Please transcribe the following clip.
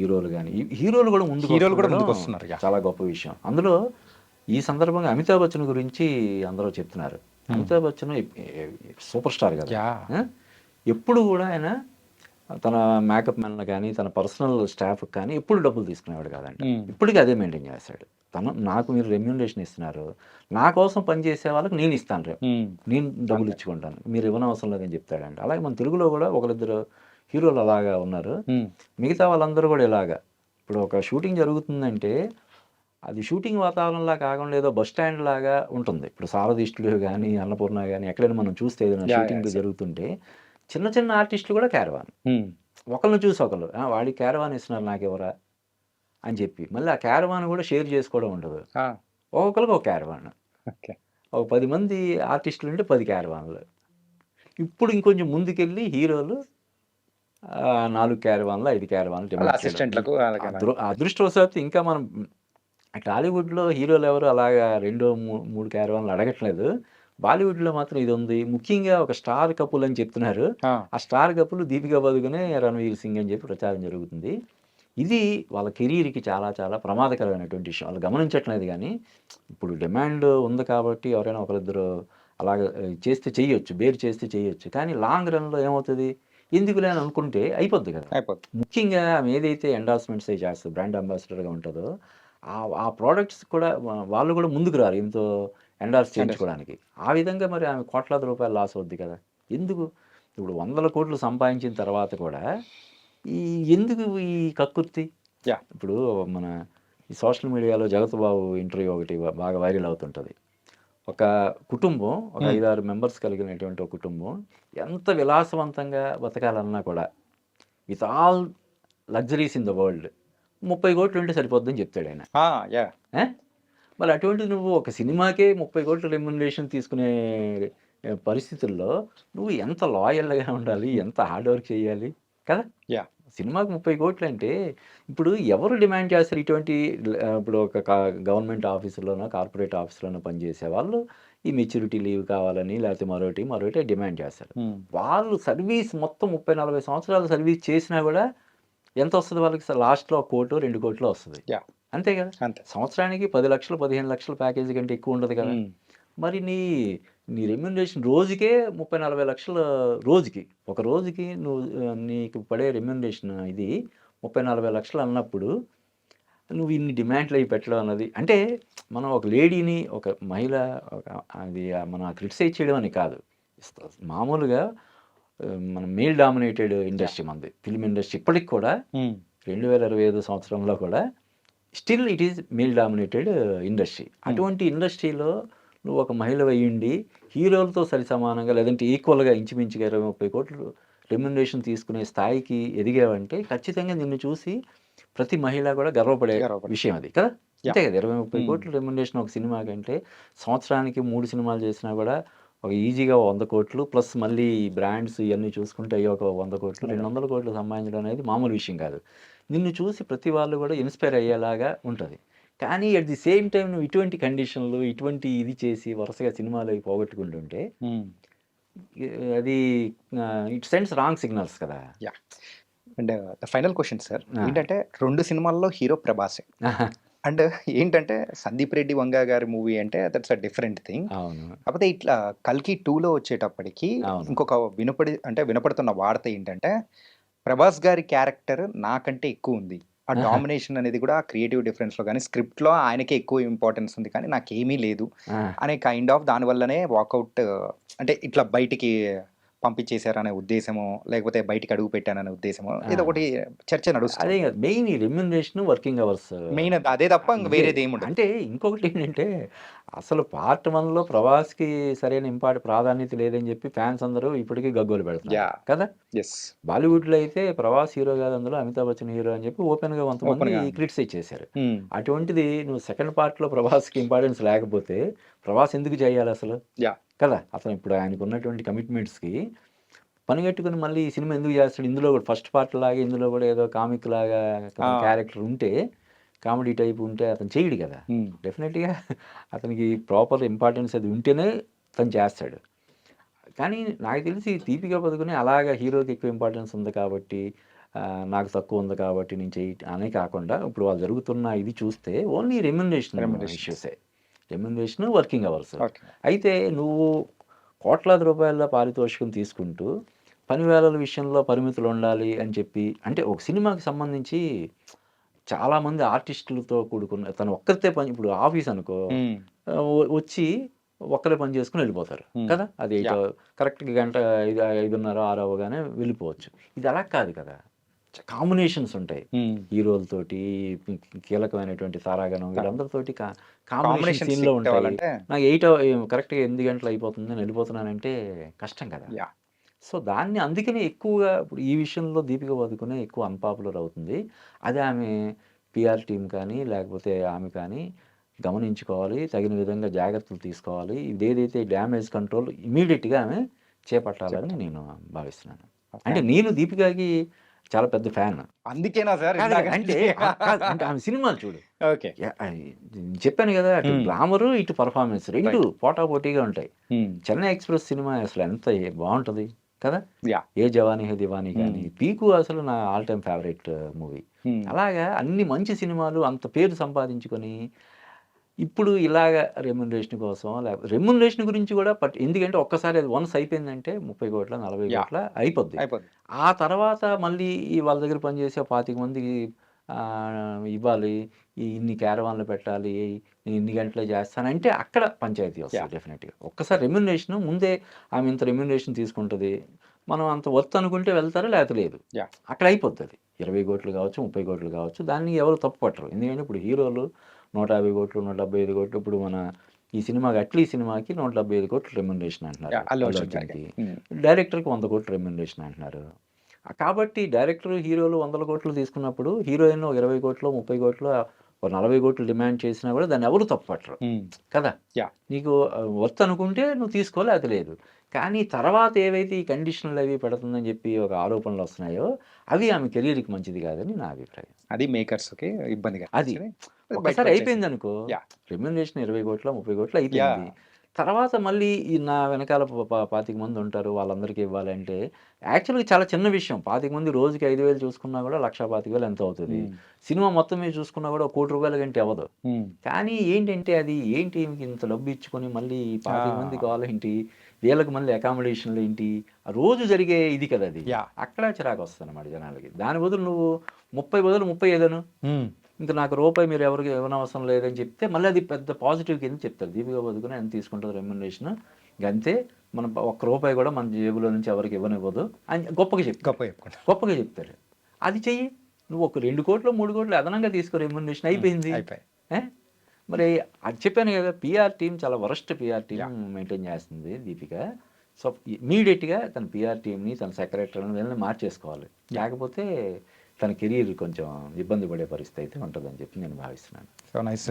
హీరోలు కానీ హీరోలు కూడా ముందు హీరోలు కూడా ముందుకు వస్తున్నారు. చాలా గొప్ప విషయం. అందులో ఈ సందర్భంగా అమితాబ్ బచ్చన్ గురించి అందరూ చెప్తున్నారు. అమితాబ్ బచ్చన్ సూపర్ స్టార్ కదా? ఎప్పుడు కూడా ఆయన తన మేకప్ మెన్ కానీ తన పర్సనల్ స్టాఫ్ కానీ ఎప్పుడు డబ్బులు తీసుకునేవాడు కాదండి. ఇప్పటికీ అదే మెయింటైన్ చేస్తాడు. తను నాకు మీరు రెమ్యూనరేషన్ ఇస్తున్నారు. నా కోసం పనిచేసే వాళ్ళకి నేను ఇస్తాను రేపు. నేను డబ్బులు ఇచ్చుకుంటాను. మీరు ఇవ్వనవసరం లేదని చెప్తాడండి. అలాగే మన తెలుగులో కూడా ఒకరిద్దరు హీరోలు అలాగా ఉన్నారు. మిగతా వాళ్ళందరూ కూడా ఇలాగా. ఇప్పుడు ఒక షూటింగ్ జరుగుతుందంటే అది షూటింగ్ వాతావరణంలా కాకుండా ఏదో బస్ స్టాండ్ లాగా ఉంటుంది. ఇప్పుడు సారథి స్టూడియో కానీ అన్నపూర్ణ కానీ ఎక్కడైనా మనం చూస్తే ఏదైనా షూటింగ్ జరుగుతుంటే చిన్న చిన్న ఆర్టిస్టులు కూడా క్యారవాన్. ఒకళ్ళని చూసి ఒకళ్ళు "ఆ, వాడికి క్యారవాన్ ఇస్తున్నారు నాకెవరా అని చెప్పి మళ్ళీ ఆ క్యారవాన్ కూడా షేర్ చేసుకోవడం ఉండదు. ఒక్కొక్కరికి ఒక క్యారవాన్. ఒక పది మంది ఆర్టిస్టులు ఉంటే పది క్యారవాన్లు. ఇప్పుడు ఇంకొంచెం ముందుకెళ్ళి హీరోలు నాలుగు క్యారవాన్లు ఐదు క్యారవాన్లు. అసిస్టెంట్లకు అదృష్టవశాత్తు ఇంకా మనం టాలీవుడ్లో హీరోలు ఎవరు అలాగా రెండో మూడు క్యారవాన్లు అడగట్లేదు. బాలీవుడ్లో మాత్రం ఇది ఉంది. ముఖ్యంగా ఒక స్టార్ కపుల్ అని చెప్తున్నారు. ఆ, స్టార్ కపుల్ దీపికా పదుకునే రణవీర్ సింగ్ అని చెప్పి ప్రచారం జరుగుతుంది. ఇది వాళ్ళ కెరీర్కి చాలా చాలా ప్రమాదకరమైనటువంటి విషయం. వాళ్ళు గమనించట్లేదు కానీ ఇప్పుడు డిమాండ్ ఉంది కాబట్టి ఎవరైనా ఒకరిద్దరు అలాగ చేస్తే చేయొచ్చు బేర్ చేస్తే చేయొచ్చు. కానీ లాంగ్ రన్లో ఏమవుతుంది? ఎందుకులే అని అనుకుంటే అయిపోద్ది కదా. అయిపోతుంది ముఖ్యంగా ఆమె ఏదైతే ఎండార్స్మెంట్స్ చేస్తుంది బ్రాండ్ అంబాసిడర్గా ఉంటుందో ఆ ఆ ప్రోడక్ట్స్ కూడా వాళ్ళు కూడా ముందుకు రారు ఎంతో ఎండార్స్ చేయించుకోవడానికి. ఆ విధంగా మరి ఆమె కోట్లాది రూపాయలు లాస్ అవుద్ది కదా. ఎందుకు? ఇప్పుడు వందల కోట్లు సంపాదించిన తర్వాత కూడా ఈ ఎందుకు ఈ కక్కుర్తి? ఇప్పుడు మన ఈ సోషల్ మీడియాలో జగత్ బాబు ఇంటర్వ్యూ ఒకటి బాగా వైరల్ అవుతుంటుంది. ఒక కుటుంబం ఒక. ఐదారు మెంబర్స్ కలిగినటువంటి ఒక కుటుంబం. ఎంత విలాసవంతంగా బతకాలన్నా కూడా with all luxuries in the world ముప్పై కోట్లు ఉంటే సరిపోద్దని చెప్తాడు ఆయన. ఆ, యా. ఏ? మరి అటువంటి నువ్వు ఒక సినిమాకే ముప్పై కోట్ల రెమ్యునరేషన్ తీసుకునే పరిస్థితుల్లో నువ్వు ఎంత లాయల్గా ఉండాలి ఎంత హార్డ్ వర్క్ చేయాలి కదా? యా. సినిమాకి ముప్పై కోట్లు అంటే ఇప్పుడు ఎవరు డిమాండ్ చేస్తారు ఇటువంటి ఇప్పుడు ఒక గవర్నమెంట్ ఆఫీసులోనో కార్పొరేట్ ఆఫీసులోనో పనిచేసే వాళ్ళు ఈ మెచ్యూరిటీ లీవ్ కావాలని లేకపోతే మరొకటి మరొకటి డిమాండ్ చేస్తారు. వాళ్ళు సర్వీస్ మొత్తం ముప్పై నలభై సంవత్సరాలు సర్వీస్ చేసినా కూడా ఎంత వస్తుంది వాళ్ళకి? లాస్ట్లో ఒక కోటు రెండు కోట్లు వస్తుంది. అంతే కదా? అంతే. సంవత్సరానికి పది లక్షలు పదిహేను లక్షల ప్యాకేజీ కంటే ఎక్కువ ఉండదు కదా. మరి నీ నీ రెమ్యునరేషన్ రోజుకే ముప్పై నలభై లక్షల రోజుకి. ఒక రోజుకి నువ్వు నీకు పడే రెమ్యునరేషన్ ఇది ముప్పై నలభై లక్షలు అన్నప్పుడు నువ్వు ఇన్ని డిమాండ్లు అవి పెట్టడం అన్నది. అంటే మనం ఒక లేడీని ఒక మహిళ ఒక అది మనం క్రిటిసైజ్ చేయడం అని కాదు. మామూలుగా మన మేల్ డామినేటెడ్ ఇండస్ట్రీ మనది. ఫిల్మ్ ఇండస్ట్రీ ఇప్పటికి కూడా ఉమ్. రెండు వేల ఇరవై ఐదు సంవత్సరంలో కూడా still it is male dominated industry అటువంటి ఇండస్ట్రీలో నువ్వు ఒక మహిళ అయ్యుండి హీరోలతో సరి సమానంగా లేదంటే ఈక్వల్గా ఇంచుమించుగా ఇరవై ముప్పై కోట్లు రెమ్యునరేషన్ తీసుకునే స్థాయికి ఎదిగావంటే ఖచ్చితంగా నిన్ను చూసి ప్రతి మహిళ కూడా గర్వపడే. విషయం అది కదా. అంతే కదా ఇరవై ముప్పై. కోట్లు రెమ్యునరేషన్ ఒక సినిమా కంటే సంవత్సరానికి మూడు సినిమాలు చేసినా కూడా ఒక ఈజీగా వంద కోట్లు ప్లస్ మళ్ళీ బ్రాండ్స్ ఇవన్నీ చూసుకుంటే అయ్యో ఒక వంద కోట్లు రెండు వందల కోట్లు సంపాదించడం అనేది మామూలు విషయం కాదు నిన్ను చూసి ప్రతి వాళ్ళు కూడా ఇన్స్పైర్ అయ్యేలాగా ఉంటుంది కానీ అట్ ది సేమ్ టైం నువ్వు ఇటువంటి కండిషన్లు ఇటువంటి ఇది చేసి వరుసగా సినిమాలు అవి పోగొట్టుకుంటుంటే అది ఇట్ సెండ్స్ రాంగ్ సిగ్నల్స్ కదా. Yeah and the final question sir. ఏంటంటే రెండు సినిమాల్లో హీరో ప్రభాసే. అండ్ ఏంటంటే సందీప్ రెడ్డి వంగ గారి మూవీ అంటే దట్స్ అ డిఫరెంట్ థింగ్ కాకపోతే ఇట్లా కల్కి టూలో వచ్చేటప్పటికి. ఇంకొక వినపడి అంటే వినపడుతున్న వార్త ఏంటంటే ప్రభాస్ గారి క్యారెక్టర్ నాకంటే ఎక్కువ ఉంది. ఆ. డామినేషన్ అనేది కూడా క్రియేటివ్ డిఫరెన్స్లో కానీ స్క్రిప్ట్లో ఆయనకే ఎక్కువ ఇంపార్టెన్స్ ఉంది కానీ నాకేమీ లేదు అనే కైండ్ ఆఫ్ దాని వల్లనే వాకౌట్ అంటే ఇట్లా బయటికి పంపించేశారనే ఉద్దేశమో లేకపోతే బయటికి అడుగు పెట్టాననే ఉద్దేశమో ఏదో ఒకటి చర్చ అదే నడుస్తుంది కదా main remuneration working hours main అదే తప్ప ఇంక వేరేది ఏముండదు. అంటే ఇంకొకటి ఏంటంటే అసలు పార్ట్ వన్లో ప్రభాస్కి సరైన ఇంపార్ట్ ప్రాధాన్యత లేదని చెప్పి ఫ్యాన్స్ అందరూ ఇప్పటికీ గగ్గోలు Yeah. కదా? ఎస్ బాలీవుడ్లో అయితే ప్రభాస్ హీరో కాదు అందులో అమితాబ్ బచ్చన్ హీరో అని చెప్పి ఓపెన్గా కొంతమంది. క్రిటిసైజ్ చేశారు అటువంటిది నువ్వు సెకండ్ పార్ట్లో ప్రభాస్కి ఇంపార్టెన్స్ లేకపోతే ప్రభాస్ ఎందుకు చేయాలి అసలు? యా. కదా? అతను ఇప్పుడు ఆయనకు ఉన్నటువంటి కమిట్మెంట్స్కి పని కట్టుకుని మళ్ళీ ఈ సినిమా ఎందుకు చేస్తాడు? ఇందులో కూడా ఫస్ట్ పార్ట్ లాగా ఇందులో కూడా ఏదో కామిక్ లాగా. క్యారెక్టర్ ఉంటే కామెడీ టైప్ ఉంటే అతను చేయడు కదా? డెఫినెట్గా అతనికి ప్రాపర్ ఇంపార్టెన్స్ అది ఉంటేనే తను చేస్తాడు. కానీ నాకు తెలిసి దీపికా పదుకుని అలాగా హీరోకి ఎక్కువ ఇంపార్టెన్స్ ఉంది కాబట్టి నాకు తక్కువ ఉంది కాబట్టి నేను చెయ్యి అనే కాకుండా ఇప్పుడు వాళ్ళు జరుగుతున్న ఇది చూస్తే ఓన్లీ రెమ్యునరేషన్. ఇష్యూసే రెమ్యునరేషన్ వర్కింగ్ అవర్స్ అయితే నువ్వు కోట్లాది రూపాయల పారితోషికం తీసుకుంటూ పని వేళల విషయంలో పరిమితులు ఉండాలి అని చెప్పి అంటే ఒక సినిమాకి సంబంధించి చాలామంది ఆర్టిస్టులతో కూడుకున్న తను ఒక్కరితే పని ఇప్పుడు ఆఫీస్ అనుకో వచ్చి ఒక్కరే పని చేసుకుని వెళ్ళిపోతారు. కదా? అది. కరెక్ట్గా గంట ఐదు ఐదున్నర ఆరు అవగానే వెళ్ళిపోవచ్చు. ఇది అలా కాదు కదా? కాంబినేషన్స్ ఉంటాయి. హీరోలతోటి కీలకమైనటువంటి తారాగణం వీళ్ళందరితోటి కాంబినేషన్ సీన్లో ఉంటాయి. నాకు ఎయిట్ కరెక్ట్గా ఎనిమిది గంటలు అయిపోతుంది నేను వెళ్ళిపోతున్నానంటే కష్టం కదా. సో దాన్ని అందుకనే ఎక్కువగా ఇప్పుడు ఈ విషయంలో దీపిక పదుకునే ఎక్కువ అన్పాపులర్ అవుతుంది. అది ఆమె పిఆర్ టీం కానీ లేకపోతే ఆమె కానీ గమనించుకోవాలి. తగిన విధంగా జాగ్రత్తలు తీసుకోవాలి. ఇదేదైతే డ్యామేజ్ కంట్రోల్ ఇమీడియట్గా ఆమె చేపట్టాలని నేను భావిస్తున్నాను. అంటే నేను దీపికకి చాలా పెద్ద ఫ్యాన్. అందుకేనా సార్? అంటే ఆమె సినిమాలు చూడు. ఓకే. చెప్పాను కదా అటు. గ్లామరు ఇటు పర్ఫార్మెన్స్ రెండు పోటా పోటీగా ఉంటాయి. చెన్నై ఎక్స్ప్రెస్ సినిమా అసలు ఎంత బాగుంటది కదా? ఏ జవానీ హే దివానీ కానీ. పీకు అసలు నా ఆల్ టైమ్ ఫేవరెట్ మూవీ. అలాగా అన్ని మంచి సినిమాలు అంత పేరు సంపాదించుకొని ఇప్పుడు ఇలాగ రెమ్యునరేషన్ కోసం లేకపోతే రెమ్యునరేషన్ గురించి కూడా పట్ ఎందుకంటే ఒక్కసారి అది వన్స్ అయిపోయిందంటే ముప్పై కోట్ల నలభై. కోట్ల అయిపోద్ది ఆ తర్వాత మళ్ళీ ఈ వాళ్ళ దగ్గర పనిచేసే పాతిక మందికి ఇవ్వాలి ఈ ఇన్ని క్యారవాన్లు పెట్టాలి నేను ఇన్ని గంటలు చేస్తానంటే అక్కడ పంచాయతీ వస్తుంది. డెఫినెట్గా ఒక్కసారి రెమ్యునరేషన్ ముందే ఆమె ఇంత రెమ్యునరేషన్ తీసుకుంటుంది మనం అంత వర్త్ అనుకుంటే వెళ్తారా లేకపోతే లేదు. అక్కడ అయిపోతుంది ఇరవై కోట్లు కావచ్చు ముప్పై కోట్లు కావచ్చు దాన్ని ఎవరు తప్పు పట్టరు ఎందుకంటే ఇప్పుడు హీరోలు నూట యాభై కోట్లు నూట డెబ్బై ఐదు కోట్లు. ఇప్పుడు మన ఈ సినిమాకి అట్లీ సినిమాకి నూట డెబ్బై ఐదు కోట్లు రెమ్యునరేషన్ అంటున్నారు. డైరెక్టర్కి వంద కోట్లు రెమ్యునరేషన్ అంటున్నారు. కాబట్టి డైరెక్టర్ హీరోలు వందల కోట్లు తీసుకున్నప్పుడు హీరోయిన్ ఒక ఇరవై కోట్లు ముప్పై కోట్లు ఒక నలభై కోట్లు డిమాండ్ చేసినా కూడా దాన్ని ఎవరు తప్పట్రు ఉమ్, కదా? యా. నీకు వర్త్ అనుకుంటే నువ్వు తీసుకోలే అది లేదు. కానీ తర్వాత ఏవైతే ఈ కండిషన్లు అవి పెడుతుందని చెప్పి ఒక ఆరోపణలు వస్తున్నాయో అవి ఆమె కెరీర్కి మంచిది కాదని నా అభిప్రాయం. అది మేకర్స్కి ఇబ్బందిగా అది. ఒకసారి అయిపోయింది అనుకో. రెమ్యునరేషన్ ఇరవై కోట్ల ముప్పై కోట్ల అయిపోయింది. తర్వాత మళ్ళీ ఈ నా వెనకాల పాతిక మంది ఉంటారు వాళ్ళందరికీ ఇవ్వాలంటే యాక్చువల్గా చాలా చిన్న విషయం. పాతిక మంది రోజుకి ఐదు వేలు చూసుకున్నా కూడా లక్ష పాతిక వేలు ఎంత అవుతుంది? సినిమా మొత్తం మీద చూసుకున్నా కూడా కోటి రూపాయల కంటే అవ్వదు. కానీ ఏంటంటే అది ఏంటి ఇంత డబ్బు ఇచ్చుకొని మళ్ళీ పాతిక. మంది కావాలేంటి వీళ్ళకి మళ్ళీ అకామిడేషన్లు ఏంటి? ఆ రోజు జరిగే ఇది కదా అది. అక్కడ చిరాకు వస్తుంది అన్నమాట జనాలకి. దాని బదులు నువ్వు ముప్పై బదులు ముప్పై ఏదను ఇంకా నాకు రూపాయి మీరు ఎవరికి ఇవ్వనవసరం లేదని చెప్తే మళ్ళీ అది పెద్ద పాజిటివ్ కింద చెప్తారు. దీపిక బతుకుని ఎంత తీసుకుంటుంది రెమ్యునరేషన్ అంతే మనం ఒక్క రూపాయి కూడా మన జేబులో నుంచి ఎవరికి ఇవ్వనివ్వదు అని గొప్పగా చెప్తారు. గొప్ప చెప్పుకుంటా గొప్పగా చెప్తారు. అది చెయ్యి. నువ్వు ఒక రెండు కోట్లు మూడు కోట్లు అదనంగా తీసుకో రెమ్యునరేషన్ అయిపోయింది? మరి అది చెప్పాను కదా పిఆర్ టీం చాలా వరస్ట్ పిఆర్ టీం. మెయింటైన్ చేస్తుంది దీపిక. సో ఇమీడియట్గా తన పిఆర్ టీంని తన సెక్రటరీని వీళ్ళని మార్చేసుకోవాలి. లేకపోతే తన కెరీర్ కొంచెం ఇబ్బంది పడే పరిస్థితి అయితే ఉంటుందని చెప్పి నేను భావిస్తున్నాను. So nice sir.